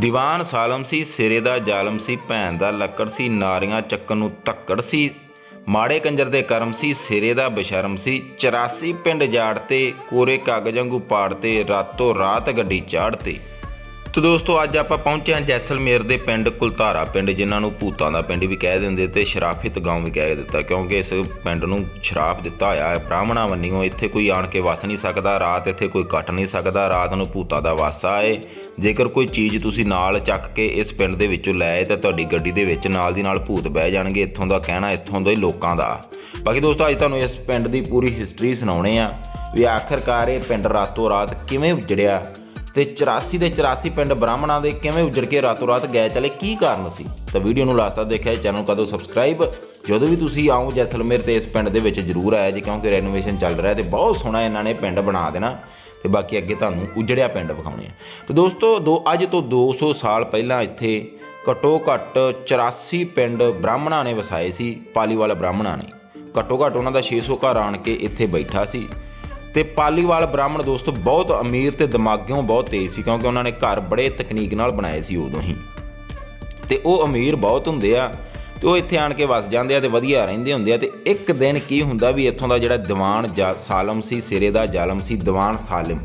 ਦੀਵਾਨ ਸਾਲਮ ਸੀ, ਸਿਰੇ ਦਾ ਜ਼ਾਲਮ ਸੀ, ਭੈਣ ਦਾ ਲੱਕੜ ਸੀ, ਨਾਰੀਆਂ ਚੱਕਣ ਨੂੰ ਧੱਕੜ ਸੀ। ਮਾੜੇ ਕੰਜਰ ਦੇ ਕਰਮ ਸੀ, ਸਿਰੇ ਦਾ ਬਸ਼ਰਮ ਸੀ। 84 ਪਿੰਡ ਜਾੜ 'ਤੇ ਕੋਰੇ ਕਾਗਜ਼ ਵਾਂਗੂ ਪਾੜਤੇ, ਰਾਤੋਂ ਰਾਤ ਗੱਡੀ ਚਾੜ 'ਤੇ ਦੋਸਤੋ, ਅੱਜ ਆਪਾਂ ਪਹੁੰਚੇ ਹਾਂ ਜੈਸਲਮੇਰ ਦੇ ਪਿੰਡ ਕੁਲਤਾਰਾ ਪਿੰਡ, ਜਿਨ੍ਹਾਂ ਨੂੰ ਭੂਤਾਂ ਦਾ ਪਿੰਡ ਵੀ ਕਹਿ ਦਿੰਦੇ ਤੇ ਸ਼ਰਾਫਿਤ ਗਾਉਂ ਵੀ ਕਹਿ ਦਿੱਤਾ, ਕਿਉਂਕਿ ਇਸ ਪਿੰਡ ਨੂੰ ਸ਼ਰਾਪ ਦਿੱਤਾ ਹੋਇਆ ਹੈ, ਬ੍ਰਾਹਮਣਾਂ ਵੰਨੀਓ ਇੱਥੇ ਕੋਈ ਆਣ ਕੇ ਵਸ ਨਹੀਂ ਸਕਦਾ, ਰਾਤ ਇੱਥੇ ਕੋਈ ਕੱਟ ਨਹੀਂ ਸਕਦਾ, ਰਾਤ ਨੂੰ ਭੂਤਾਂ ਦਾ ਵਾਸਾ ਹੈ। ਜੇਕਰ ਕੋਈ ਚੀਜ਼ ਤੁਸੀਂ ਨਾਲ ਚੱਕ ਕੇ ਇਸ ਪਿੰਡ ਦੇ ਵਿੱਚੋਂ ਲੈ ਆਏ, ਤਾਂ ਤੁਹਾਡੀ ਗੱਡੀ ਦੇ ਵਿੱਚ ਨਾਲ ਦੀ ਨਾਲ ਭੂਤ ਬਹਿ ਜਾਣਗੇ, ਇੱਥੋਂ ਦਾ ਕਹਿਣਾ, ਇੱਥੋਂ ਦੇ ਲੋਕਾਂ ਦਾ। ਬਾਕੀ ਦੋਸਤੋ, ਅੱਜ ਤੁਹਾਨੂੰ ਇਸ ਪਿੰਡ ਦੀ ਪੂਰੀ ਹਿਸਟਰੀ ਸੁਣਾਉਣੇ ਆ, ਵੀ ਆਖਰਕਾਰ ਇਹ ਪਿੰਡ ਰਾਤੋਂ ਰਾਤ ਕਿਵੇਂ ਉਜੜਿਆ ਤੇ 84 ਦੇ 84 ਪਿੰਡ ਬ੍ਰਾਹਮਣਾਂ ਦੇ ਕਿਵੇਂ ਉਜੜ ਕੇ ਰਾਤੋਂ ਰਾਤ ਗਏ ਚਲੇ, ਕੀ ਕਾਰਨ ਸੀ? ਤਾਂ ਵੀਡੀਓ ਨੂੰ ਲਾਸਟ ਤੱਕ ਦੇਖਿਆ, ਚੈਨਲ ਕਦੋਂ ਸਬਸਕ੍ਰਾਈਬ ਜਦੋਂ ਵੀ ਤੁਸੀਂ ਆਓ ਜੈਸਲਮੇਰ ਤੇ ਇਸ ਪਿੰਡ ਦੇ ਵਿੱਚ ਜ਼ਰੂਰ ਆਇਆ ਜੀ, ਕਿਉਂਕਿ ਰੈਨੋਵੇਸ਼ਨ ਚੱਲ ਰਿਹਾ ਤੇ ਬਹੁਤ ਸੋਹਣਾ ਇਹਨਾਂ ਨੇ ਪਿੰਡ ਬਣਾ ਦੇਣਾ ਤੇ ਬਾਕੀ ਅੱਗੇ ਤੁਹਾਨੂੰ ਉਜੜਿਆ ਪਿੰਡ ਵਿਖਾਉਣੇ ਆ। ਤੇ ਦੋਸਤੋ, ਦੋ ਅੱਜ ਤੋਂ 200 ਸਾਲ ਪਹਿਲਾਂ ਇੱਥੇ ਘੱਟੋ ਘੱਟ 84 ਪਿੰਡ ਬ੍ਰਾਹਮਣਾਂ ਨੇ ਵਸਾਏ ਸੀ, ਪਾਲੀਵਾਲ ਬ੍ਰਾਹਮਣਾਂ ਨੇ। ਘੱਟੋ ਘੱਟ ਉਹਨਾਂ ਦਾ 600 ਘਰ ਆਣ ਕੇ ਇੱਥੇ ਬੈਠਾ ਸੀ। ਤੇ ਪਾਲੀਵਾਲ ਬ੍ਰਾਹਮਣ ਦੋਸਤ ਬਹੁਤ ਅਮੀਰ ਤੇ ਦਿਮਾਗਿਓਂ ਬਹੁਤ ਤੇਜ਼ ਸੀ, ਕਿਉਂਕਿ ਉਹਨਾਂ ਨੇ ਘਰ ਬੜੇ ਤਕਨੀਕ ਨਾਲ ਬਣਾਏ ਸੀ ਉਦੋਂ ਹੀ। ਤੇ ਉਹ ਅਮੀਰ ਬਹੁਤ ਹੁੰਦੇ ਆ, ਤੇ ਉਹ ਇੱਥੇ ਆਣ ਕੇ ਵਸ ਜਾਂਦੇ ਆ ਤੇ ਵਧੀਆ ਰਹਿੰਦੇ ਹੁੰਦੇ ਆ, ਤੇ ਇੱਕ ਦਿਨ ਕੀ ਹੁੰਦਾ ਵੀ ਇੱਥੋਂ ਦਾ ਜਿਹੜਾ ਦੀਵਾਨ ਜਾ- ਸਾਲਮ ਸੀ, ਸਿਰੇ ਦਾ ਜ਼ਾਲਮ ਸੀ, ਦੀਵਾਨ ਸਾਲਿਮ।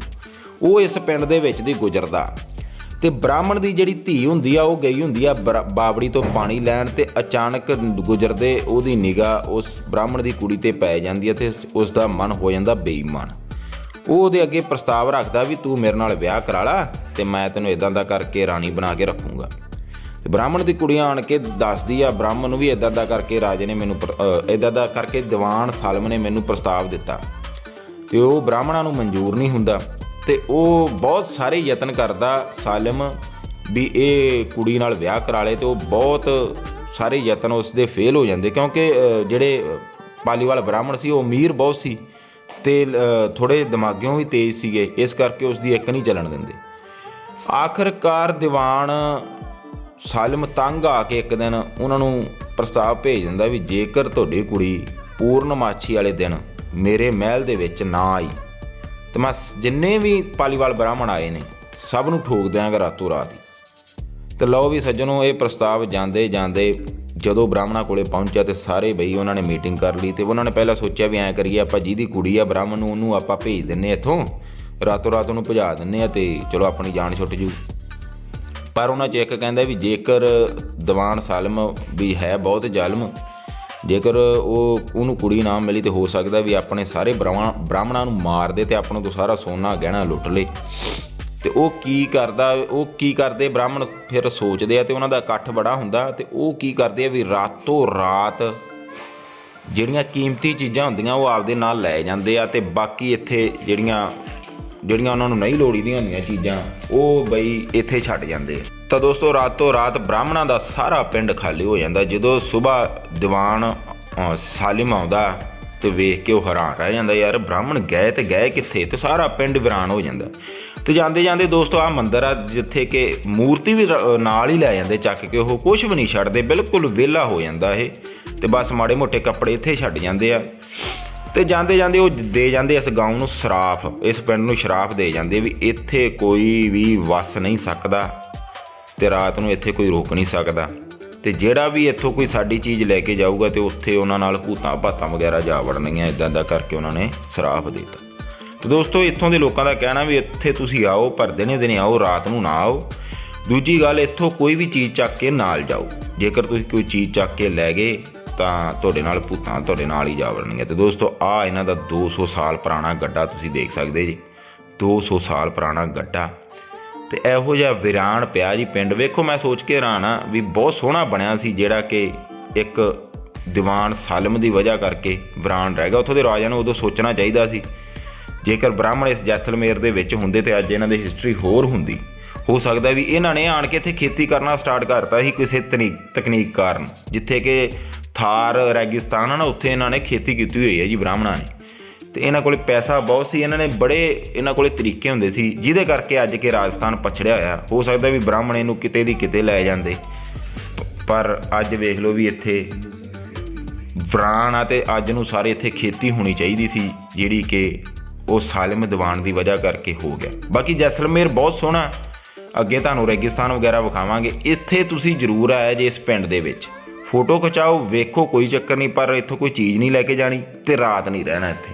ਉਹ ਇਸ ਪਿੰਡ ਦੇ ਵਿੱਚ ਦੀ ਗੁਜ਼ਰਦਾ। ਤੇ ਬ੍ਰਾਹਮਣ ਦੀ ਜਿਹੜੀ ਧੀ ਹੁੰਦੀ ਆ, ਉਹ ਗਈ ਹੁੰਦੀ ਆ ਬਰ- ਬਾਵੜੀ ਤੋਂ ਪਾਣੀ ਲੈਣ ਤੇ ਅਚਾਨਕ ਗੁਜ਼ਰਦੇ ਉਹਦੀ ਨਿਗਾਹ ਉਸ ਬ੍ਰਾਹਮਣ ਦੀ ਕੁੜੀ ਤੇ ਪੈ ਜਾਂਦੀ ਹੈ ਤੇ ਉਸ ਦਾ ਮਨ ਹੋ ਜਾਂਦਾ ਬੇਈਮਾਨ। ਉਹ ਉਹਦੇ ਅੱਗੇ ਪ੍ਰਸਤਾਵ ਰੱਖਦਾ ਵੀ ਤੂੰ ਮੇਰੇ ਨਾਲ ਵਿਆਹ ਕਰਾ ਲਾ ਤੇ ਮੈਂ ਤੈਨੂੰ ਇਦਾਂ ਦਾ ਕਰਕੇ ਰਾਣੀ ਬਣਾ ਕੇ ਰੱਖੂੰਗਾ। ਤੇ ਬ੍ਰਾਹਮਣ ਦੀ ਕੁੜੀਆਂ ਆਣ ਕੇ ਦੱਸਦੀ ਆ, ਬ੍ਰਾਹਮਣ ਨੂੰ ਵੀ ਇਦਾਂ ਦਾ ਕਰਕੇ ਰਾਜੇ ਨੇ ਮੈਨੂੰ ਇਦਾਂ ਦਾ ਕਰਕੇ ਦੀਵਾਨ ਸਾਲਮ ਨੇ ਮੈਨੂੰ ਪ੍ਰਸਤਾਵ ਦਿੱਤਾ। ਤੇ ਉਹ ਬ੍ਰਾਹਮਣਾਂ ਨੂੰ ਮਨਜ਼ੂਰ ਨਹੀਂ ਹੁੰਦਾ। ਤੇ ਉਹ ਬਹੁਤ ਸਾਰੇ ਯਤਨ ਕਰਦਾ ਸਾਲਮ ਵੀ ਇਹ ਕੁੜੀ ਨਾਲ ਵਿਆਹ ਕਰਾ ਲੇ ਤੇ ਉਹ ਬਹੁਤ ਸਾਰੇ ਯਤਨ ਉਸ ਦੇ ਫੇਲ ਹੋ ਜਾਂਦੇ ਕਿਉਂਕਿ ਜਿਹੜੇ ਪਾਲੀਵਾਲ ਬ੍ਰਾਹਮਣ ਸੀ ਉਹ ਅਮੀਰ ਬਹੁਤ ਸੀ ਤੇ ਅ, ਥੋੜੇ ਦਿਮਾਗਿਓਂ ਵੀ ਤੇਜ਼ ਸੀਗੇ ਇਸ ਕਰਕੇ ਉਸ ਦੀ ਇੱਕ ਨਹੀਂ ਚੱਲਣ ਦਿੰਦੇ। ਆਖਰਕਾਰ ਦੀਵਾਨ ਸਾਲਮ ਤੰਗ ਆ ਕੇ ਇੱਕ ਦਿਨ ਉਹਨਾਂ ਨੂੰ ਪ੍ਰਸਤਾਵ ਭੇਜ ਦਿੰਦਾ ਵੀ ਜੇਕਰ ਤੁਹਾਡੀ ਕੁੜੀ ਪੂਰਨਮਾਸ਼ੀ ਵਾਲੇ ਦਿਨ ਮੇਰੇ ਮਹਿਲ ਦੇ ਵਿੱਚ ਨਾ ਆਈ ਤੇ ਮੈਂ ਜਿੰਨੇ ਵੀ ਪਾਲੀਵਾਲ ਬ੍ਰਾਹਮਣ ਆਏ ਨੇ, ਸਭ ਨੂੰ ਠੋਕ ਦਿਆਂਗਾ ਰਾਤੋਂ ਰਾਤ ਹੀ। ਤੇ ਲਓ ਵੀ ਸੱਜਣੋ, ਇਹ ਪ੍ਰਸਤਾਵ ਜਾਂਦੇ ਜਾਂਦੇ ਜਦੋਂ ਬ੍ਰਾਹਮਣਾ ਕੋਲੇ ਪਹੁੰਚਿਆ ਤੇ ਸਾਰੇ ਬਈ ਉਹਨਾਂ ਨੇ ਮੀਟਿੰਗ ਕਰ ਲਈ ਤੇ ਉਹਨਾਂ ਨੇ ਪਹਿਲਾਂ ਸੋਚਿਆ ਵੀ ਐਂ ਕਰੀਏ, ਆਪਾਂ ਜਿਹਦੀ ਕੁੜੀ ਆ ਬ੍ਰਾਹਮਣ ਨੂੰ, ਉਹਨੂੰ ਆਪਾਂ ਭੇਜ ਦਿੰਨੇ ਇੱਥੋਂ। ਰਾਤੋਂ ਰਾਤ ਉਹਨੂੰ ਭਜਾ ਦਿੰਨੇ ਆ ਤੇ ਚਲੋ ਆਪਣੀ ਜਾਨ ਛੁੱਟ ਜੂ। ਪਰ ਉਹਨਾਂ 'ਚ ਇੱਕ ਕਹਿੰਦਾ ਵੀ ਜੇਕਰ ਦੀਵਾਨ ਸਾਲਮ ਵੀ ਹੈ, ਬਹੁਤ ਜ਼ਾਲਮ ਜੇਕਰ ਉਹ, ਉਹਨੂੰ ਕੁੜੀ ਨਾ ਮਿਲੀ ਤੇ ਹੋ ਸਕਦਾ ਵੀ ਆਪਣੇ ਸਾਰੇ ਬ੍ਰਾਹਮਣ, ਬ੍ਰਾਹਮਣਾਂ ਨੂੰ ਮਾਰ ਦੇ ਤੇ ਆਪਣੋਂ ਤੋਂ ਸਾਰਾ ਸੋਨਾ ਗਹਿਣਾ ਲੁੱਟ ਲੇ। ਤੇ ਉਹ ਕੀ ਕਰਦਾ, ਉਹ ਕੀ ਕਰਦੇ ਬ੍ਰਾਹਮਣ ਫਿਰ ਸੋਚਦੇ ਆ ਤੇ ਉਹਨਾਂ ਦਾ ਇਕੱਠ ਬੜਾ ਹੁੰਦਾ ਤੇ ਉਹ ਕੀ ਕਰਦੇ ਆ ਵੀ ਰਾਤੋਂ ਰਾਤ ਜਿਹੜੀਆਂ ਕੀਮਤੀ ਚੀਜ਼ਾਂ ਹੁੰਦੀਆਂ ਉਹ ਆਪਦੇ ਨਾਲ ਲੈ ਜਾਂਦੇ ਆ ਤੇ ਬਾਕੀ ਇੱਥੇ ਜਿਹੜੀਆਂ ਜਿਹੜੀਆਂ ਉਹਨਾਂ ਨੂੰ ਨਹੀਂ ਲੋੜੀਦੀਆਂ ਹੁੰਦੀਆਂ ਚੀਜ਼ਾਂ, ਉਹ ਬਈ ਇੱਥੇ ਛੱਡ ਜਾਂਦੇ। ਆ ਤਾਂ ਦੋਸਤੋ, ਰਾਤੋਂ ਰਾਤ ਬ੍ਰਾਹਮਣਾਂ ਦਾ ਸਾਰਾ ਪਿੰਡ ਖਾਲੀ ਹੋ ਜਾਂਦਾ। ਜਦੋਂ ਸਵੇਰ ਦੀਵਾਨ ਸਾਲਿਮ ਆਉਂਦਾ ਤੇ ਵੇਖ ਕੇ ਉਹ ਹੈਰਾਨ ਰਹਿ ਜਾਂਦਾ, ਯਾਰ, ਬ੍ਰਾਹਮਣ ਗਏ ਤੇ ਗਏ ਕਿੱਥੇ? ਤੇ ਸਾਰਾ ਪਿੰਡ ਵਿਰਾਨ ਹੋ ਜਾਂਦਾ। ਤੇ ਜਾਂਦੇ ਜਾਂਦੇ ਦੋਸਤੋ ਆ ਮੰਦਿਰ ਆ ਜਿੱਥੇ ਕਿ ਮੂਰਤੀ ਵੀ ਨਾਲ ਹੀ ਲੈ ਜਾਂਦੇ, ਚੱਕ ਕੇ ਉਹ ਕੁਝ ਵੀ ਨਹੀਂ ਛੱਡਦੇ, ਬਿਲਕੁਲ ਵਿਹਲਾ ਹੋ ਜਾਂਦਾ ਇਹ। ਤੇ ਬਸ ਮਾੜੇ ਮੋਟੇ ਕੱਪੜੇ ਇੱਥੇ ਛੱਡ ਜਾਂਦੇ ਆ। ਤੇ ਜਾਂਦੇ ਜਾਂਦੇ ਉਹ ਦੇ ਜਾਂਦੇ ਇਸ ਗਾਉਂ ਨੂੰ ਸ਼ਰਾਫ, ਇਸ ਪਿੰਡ ਨੂੰ ਸ਼ਰਾਫ ਦੇ ਜਾਂਦੇ ਵੀ ਇੱਥੇ ਕੋਈ ਵੀ ਵਸ ਨਹੀਂ ਸਕਦਾ ਤੇ ਰਾਤ ਨੂੰ ਇੱਥੇ ਕੋਈ ਰੋਕ ਨਹੀਂ ਸਕਦਾ। ਤੇ ਜਿਹੜਾ ਵੀ ਇੱਥੋਂ ਕੋਈ ਸਾਡੀ ਚੀਜ਼ ਲੈ ਕੇ ਜਾਊਗਾ ਤੇ ਉੱਥੇ ਉਹਨਾਂ ਨਾਲ ਭੂਤਾਂ ਭਾਤਾਂ ਵਗੈਰਾ ਜਾ ਵੜਨਗੀਆਂ ਇਦਾਂ ਦਾ ਕਰਕੇ ਉਹਨਾਂ ਨੇ ਸ਼ਰਾਫ ਦਿੱਤਾ। ਤੇ ਦੋਸਤੋ, ਇੱਥੋਂ ਦੇ ਲੋਕਾਂ ਦਾ ਕਹਿਣਾ ਵੀ ਇੱਥੇ ਤੁਸੀਂ ਆਓ, ਪਰ ਦਿਨੇ ਦਿਨੇ ਆਓ, ਰਾਤ ਨੂੰ ਨਾ ਆਓ। ਦੂਜੀ ਗੱਲ, ਇੱਥੋਂ ਕੋਈ ਵੀ ਚੀਜ਼ ਚੱਕ ਕੇ ਨਾਲ ਜਾਓ। ਜੇਕਰ ਤੁਸੀਂ ਕੋਈ ਚੀਜ਼ ਚੱਕ ਕੇ ਲੈ ਗਏ ਤਾਂ ਤੁਹਾਡੇ ਨਾਲ ਭੂਤਾਂ ਤੁਹਾਡੇ ਨਾਲ ਹੀ ਜਾ ਵੜਨਗੀਆਂ। ਤੇ ਦੋਸਤੋ, ਆ ਇਹਨਾਂ ਦਾ 200 ਸਾਲ ਪੁਰਾਣਾ ਗੱਡਾ ਤੁਸੀਂ ਦੇਖ ਸਕਦੇ ਜੀ। 200 ਸਾਲ ਪੁਰਾਣਾ ਗੱਡਾ। ਤੇ ਇਹੋ ਜਿਹਾ ਵਿਰਾਨ ਪਿਆ ਜੀ ਪਿੰਡ। ਵੇਖੋ, ਮੈਂ ਸੋਚ ਕੇ ਹੈਰਾਨ ਆ ਵੀ ਬਹੁਤ ਸੋਹਣਾ ਬਣਿਆ ਸੀ ਜਿਹੜਾ ਕਿ ਇੱਕ ਦੀਵਾਨ ਸਾਲਮ ਦੀ ਵਜ੍ਹਾ ਕਰਕੇ ਵਿਰਾਨ ਰਹਿ ਗਿਆ। ਉੱਥੋਂ ਦੇ ਰਾਜਾ ਨੂੰ ਉਦੋਂ ਸੋਚਣਾ ਚਾਹੀਦਾ ਸੀ। ਜੇਕਰ ਬ੍ਰਾਹਮਣ ਇਸ ਜੈਸਲਮੇਰ ਦੇ ਵਿੱਚ ਹੁੰਦੇ ਤੇ ਅੱਜ ਇਹਨਾਂ ਦੀ ਹਿਸਟਰੀ ਹੋਰ ਹੁੰਦੀ। ਹੋ ਸਕਦਾ ਵੀ ਇਹਨਾਂ ਨੇ ਆਣ ਕੇ ਇੱਥੇ ਖੇਤੀ ਕਰਨਾ ਸਟਾਰਟ ਕਰਤਾ ਸੀ ਕਿਸੇ ਤਕਨੀਕ ਤਕਨੀਕ ਕਾਰਨ, ਜਿੱਥੇ ਕਿ ਥਾਰ, ਰੈਗਿਸਤਾਨ ਆ ਨਾ ਉੱਥੇ ਇਹਨਾਂ ਨੇ ਖੇਤੀ ਕੀਤੀ ਹੋਈ ਹੈ ਜੀ ਬ੍ਰਾਹਮਣਾਂ ਨੇ। ਤੇ ਇਹਨਾਂ ਕੋਲੇ ਪੈਸਾ ਬਹੁਤ ਸੀ, ਇਹਨਾਂ ਨੇ ਬੜੇ ਇਹਨਾਂ ਕੋਲੇ ਤਰੀਕੇ ਹੁੰਦੇ ਸੀ, ਜਿਹਦੇ ਕਰਕੇ ਅੱਜ ਕੇ ਰਾਜਸਥਾਨ ਪਛੜਿਆ ਹੋਇਆ। ਹੋ ਸਕਦਾ ਵੀ ਬ੍ਰਾਹਮਣ ਇਹਨੂੰ ਕਿਤੇ ਦੀ ਕਿਤੇ ਲੈ ਜਾਂਦੇ। ਪਰ ਅੱਜ ਵੇਖ ਲਓ ਵੀ ਇੱਥੇ ਵਰਾਣ ਆ ਤੇ ਅੱਜ ਨੂੰ ਸਾਰੇ ਇੱਥੇ ਖੇਤੀ ਹੋਣੀ ਚਾਹੀਦੀ ਸੀ, ਜਿਹੜੀ ਕਿ ਉਹ ਸਾਲਿਮ ਦੀਵਾਨ ਦੀ ਵਜ੍ਹਾ ਕਰਕੇ ਹੋ ਗਿਆ। ਬਾਕੀ ਜੈਸਲਮੇਰ ਬਹੁਤ ਸੋਹਣਾ ਅੱਗੇ ਤੁਹਾਨੂੰ ਰੇਗਿਸਤਾਨ ਵਗੈਰਾ ਵਿਖਾਵਾਂਗੇ। ਇੱਥੇ ਤੁਸੀਂ ਜ਼ਰੂਰ ਆਇਆ ਜੇ ਇਸ ਪਿੰਡ ਦੇ ਵਿੱਚ। ਫੋਟੋ ਖਿਚਾਓ, ਵੇਖੋ, ਕੋਈ ਚੱਕਰ ਨਹੀਂ, ਪਰ ਇੱਥੋਂ ਕੋਈ ਚੀਜ਼ ਨਹੀਂ ਲੈ ਕੇ ਜਾਣੀ ਤੇ ਰਾਤ ਨਹੀਂ ਰਹਿਣਾ ਇੱਥੇ।